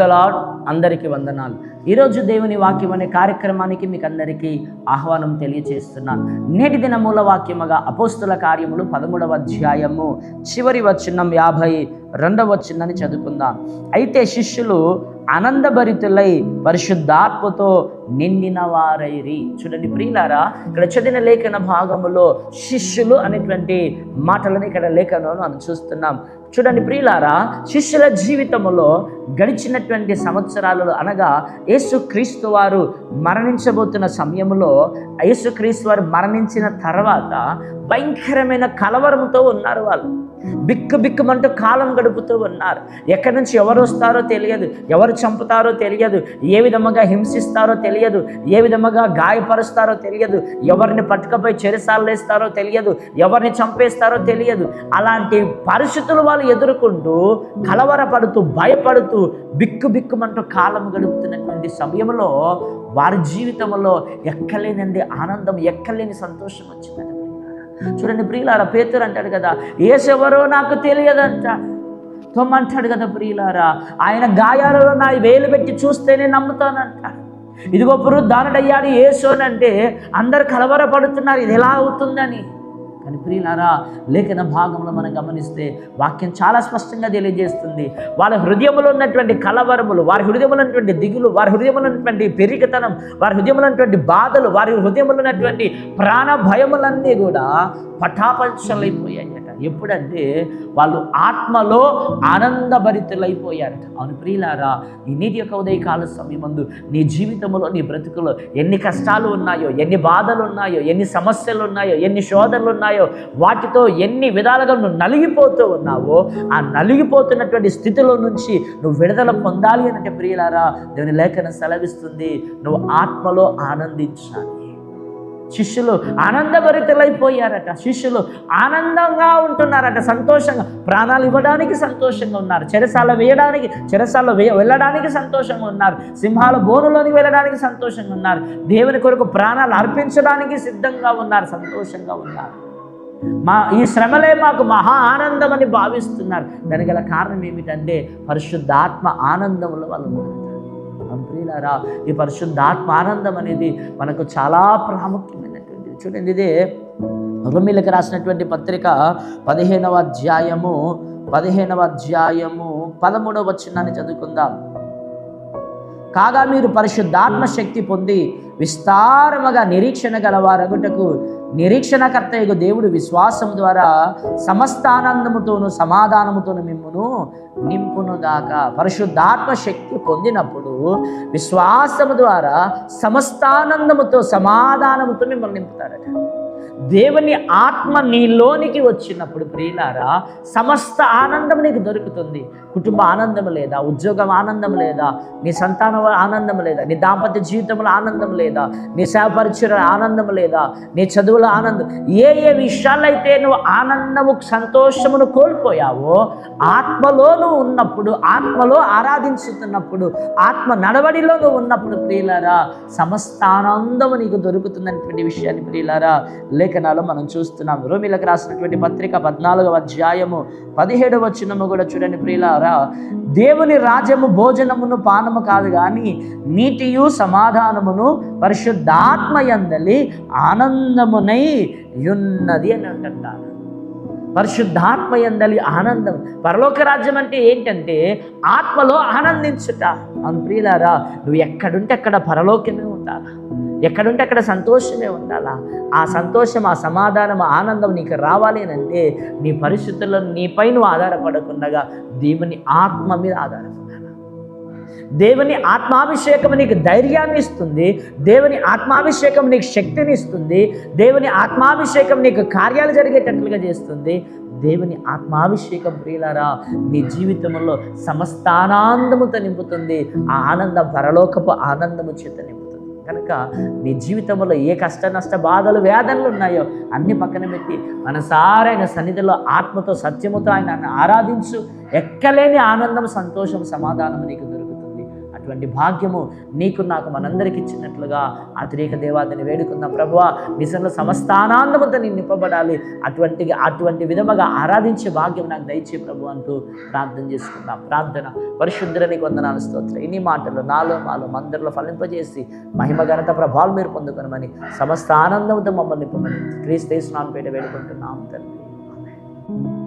The lord అందరికీ వందనాలు. ఈరోజు దేవుని వాక్యం అనే కార్యక్రమానికి మీకు అందరికీ ఆహ్వానం తెలియచేస్తున్నాను. నేటి దిన మూల వాక్యముగా అపోస్తుల కార్యములు పదమూడవ అధ్యాయము చివరి వచనం యాభై రెండవ వచ్చిందని చదువుకుందాం. అయితే శిష్యులు ఆనందభరితులై పరిశుద్ధాత్మతో నిండిన వారైరి చూడండి ప్రియులారా ఇక్కడ చదివిన లేఖన భాగములో శిష్యులు అనేటువంటి మాటలను ఇక్కడ లేఖనంలో మనం చూస్తున్నాం. చూడండి ప్రియులారా శిష్యుల జీవితంలో గడిచినటువంటి సంవత్సరాలలో అనగా యేసుక్రీస్తు వారు మరణించబోతున్న సమయంలో యేసుక్రీస్తు వారు మరణించిన తర్వాత భయంకరమైన కలవరంతో ఉన్నారు వాళ్ళు. బిక్కు బిక్కుమంటూ కాలం గడుపుతూ ఉన్నారు. ఎక్కడి నుంచి ఎవరు వస్తారో తెలియదు ఎవరు చంపుతారో తెలియదు ఏ విధముగా హింసిస్తారో తెలియదు ఏ విధముగా గాయపరుస్తారో తెలియదు ఎవరిని పట్టుకపోయి చెరసాలు వేస్తారో తెలియదు ఎవరిని చంపేస్తారో తెలియదు. అలాంటి పరిస్థితులు వాళ్ళు ఎదుర్కొంటూ కలవరపడుతూ భయపడుతూ బిక్కు బిక్కుమంటూ కాలం గడుపుతున్నటువంటి సమయంలో వారి జీవితంలో ఎక్కలేనండి ఆనందం ఎక్కలేని సంతోషం వచ్చిందంట చూడండి ప్రియులారా పేతురు అంటాడు కదా ఏసెవరో నాకు తెలియదంట. తొమ్మంటాడు కదా ప్రియులారా ఆయన గాయాలలో నా వేలు పెట్టి చూస్తేనే నమ్ముతానంట. ఇదిగో పురుద్ధానుడయ్యాడు ఏసోనంటే అందరు కలవరపడుతున్నారు ఇది ఎలా అవుతుందని. కానీ ప్రియులారా లేఖన భాగంలో మనం గమనిస్తే వాక్యం చాలా స్పష్టంగా తెలియజేస్తుంది. వాళ్ళ హృదయంలో ఉన్నటువంటి కలవరములు వారి హృదయంలో ఉన్నటువంటి దిగులు వారి హృదయంలో ఉన్నటువంటి పెరిగితనం వారి హృదయంలో ఉన్నటువంటి బాధలు వారి హృదయంలో ఉన్నటువంటి ప్రాణ భయములన్నీ కూడా పటాపంచలైపోయాయి. ఎప్పుడంటే వాళ్ళు ఆత్మలో ఆనందభరితులైపోయారట. అవును ప్రియులారా ఈ నీటి యొక్క ఉదయకాల సమయమందు నీ జీవితంలో నీ బ్రతుకులో ఎన్ని కష్టాలు ఉన్నాయో ఎన్ని బాధలు ఉన్నాయో ఎన్ని సమస్యలు ఉన్నాయో ఎన్ని శోధనలు ఉన్నాయో వాటితో ఎన్ని విధాలుగా నువ్వు నలిగిపోతూ ఉన్నావో ఆ నలిగిపోతున్నటువంటి స్థితిలో నుంచి నువ్వు విడుదల పొందాలి అంటే ప్రియులారా దేవుని లేఖన సెలవిస్తుంది నువ్వు ఆత్మలో ఆనందించాలి. శిష్యులు ఆనందభరితులైపోయారట. శిష్యులు ఆనందంగా ఉంటున్నారట సంతోషంగా. ప్రాణాలు ఇవ్వడానికి సంతోషంగా ఉన్నారు. చెరసాల వేయడానికి చెరసాల వేయ వెళ్ళడానికి సంతోషంగా ఉన్నారు. సింహాల బోనులోనికి వెళ్ళడానికి సంతోషంగా ఉన్నారు. దేవుని కొరకు ప్రాణాలు అర్పించడానికి సిద్ధంగా ఉన్నారు సంతోషంగా ఉన్నారు. మా ఈ శ్రమలే మాకు మహా ఆనందం అని భావిస్తున్నారు. దానికి గల కారణం ఏమిటంటే పరిశుద్ధాత్మ ఆనందంలో వాళ్ళు ప్రియులారా ఈ పరిశుద్ధాత్మ ఆనందం అనేది మనకు చాలా ప్రాముఖ్యమైనటువంటిది. చూడండి ఇదే రొమ్మిలకు రాసినటువంటి పత్రిక పదిహేనవ అధ్యాయము పదిహేనవ అధ్యాయము పదమూడవ వచనాన్ని చదువుకుందాం. కాగా మీరు పరిశుద్ధాత్మ శక్తి పొంది విస్తారముగా నిరీక్షణ గలవారగుటకు నిరీక్షణకర్త యొక్క దేవుడు విశ్వాసం ద్వారా సమస్తానందముతోను సమాధానముతోను మిమ్మును నింపునుగాక. పరిశుద్ధాత్మ శక్తి పొందినప్పుడు విశ్వాసము ద్వారా సమస్తానందముతో సమాధానముతో మిమ్మల్ని నింపుతారట. దేవుని ఆత్మ నీలోనికి వచ్చినప్పుడు ప్రియులారా సమస్త ఆనందం నీకు దొరుకుతుంది. కుటుంబ ఆనందం లేదా ఉద్యోగం ఆనందం లేదా నీ సంతానం ఆనందం లేదా నీ దాంపత్య జీవితంలో ఆనందం లేదా నీ సేవపరిచయ ఆనందం లేదా నీ చదువుల ఆనందం ఏ ఏ విషయాలైతే నువ్వు ఆనందము సంతోషమును కోల్పోయావో ఆత్మలోనూ ఉన్నప్పుడు ఆత్మలో ఆరాధించుతున్నప్పుడు ఆత్మ నడవడిలోనూ ఉన్నప్పుడు ప్రియులారా సమస్త ఆనందము నీకు దొరుకుతుందనేటువంటి విషయాన్ని ప్రియులారా లేఖనాలు మనం చూస్తున్నాం. రోమిలకు రాసినటువంటి పత్రిక పద్నాలుగవ అధ్యాయము పదిహేడవ వచనము కూడా చూడండి ప్రియులారా. దేవుని రాజ్యము భోజనమును పానము కాదు కానీ నీటియు సమాధానమును పరిశుద్ధాత్మయందలి ఆనందమునై ఉన్నది అని అంటున్నారు పరిశుద్ధాత్మయందలి ఆనందం. పరలోక రాజ్యం అంటే ఏంటంటే ఆత్మలో ఆనందించుట. అని ప్రియులారా నువ్వు ఎక్కడుంటే అక్కడ పరలోకమే ఉండాలా? ఎక్కడుంటే అక్కడ సంతోషమే ఉండాలా? ఆ సంతోషం ఆ సమాధానం ఆనందం నీకు రావాలి అని అంటే నీ పరిస్థితుల్లో నీపై నువ్వు ఆధారపడకుండా దేవుని ఆత్మ మీద ఆధారపడాలి? దేవుని ఆత్మాభిషేకం నీకు ధైర్యాన్ని ఇస్తుంది. దేవుని ఆత్మాభిషేకం నీకు శక్తిని ఇస్తుంది. దేవుని ఆత్మాభిషేకం నీకు కార్యాలు జరిగేటట్లుగా చేస్తుంది. దేవుని ఆత్మాభిషేకం ప్రియులారా నీ జీవితంలో సమస్తానందముతో నింపుతుంది. ఆ ఆనందం పరలోకపు ఆనందము చేత నింపుతుంది. కనుక నీ జీవితంలో ఏ కష్ట నష్ట బాధలు వేదనలు ఉన్నాయో అన్ని పక్కన పెట్టి మనసారైన సన్నిధిలో ఆత్మతో సత్యముతో ఆయన ఆరాధించు. ఎక్కలేని ఆనందం సంతోషం సమాధానం నీకు దొరుకుతుంది అటువంటి భాగ్యము నీకు నాకు మనందరికి ఇచ్చినట్లుగా అతిరేక దేవాదని వేడుకుందాం ప్రభువా. నిజంలో సమస్తానందముతో నేను నింపబడాలి. అటువంటి అటువంటి విధముగా ఆరాధించే భాగ్యం నాకు దయచే ప్రభు అంటూ ప్రార్థన చేసుకుందాం. ప్రార్థన. పరిశుద్ధులని వందనాలు స్తోత్ర. ఇన్ని మాటలు నాలో మాలో మందరిలో ఫలింపజేసి మహిమ ఘనత ప్రభావాలు మీరు పొందుకునమని సమస్త ఆనందంతో మమ్మల్ని నింపమని క్రీస్తు స్నానం పేట వేడుకుంటున్నాం తండ్రి.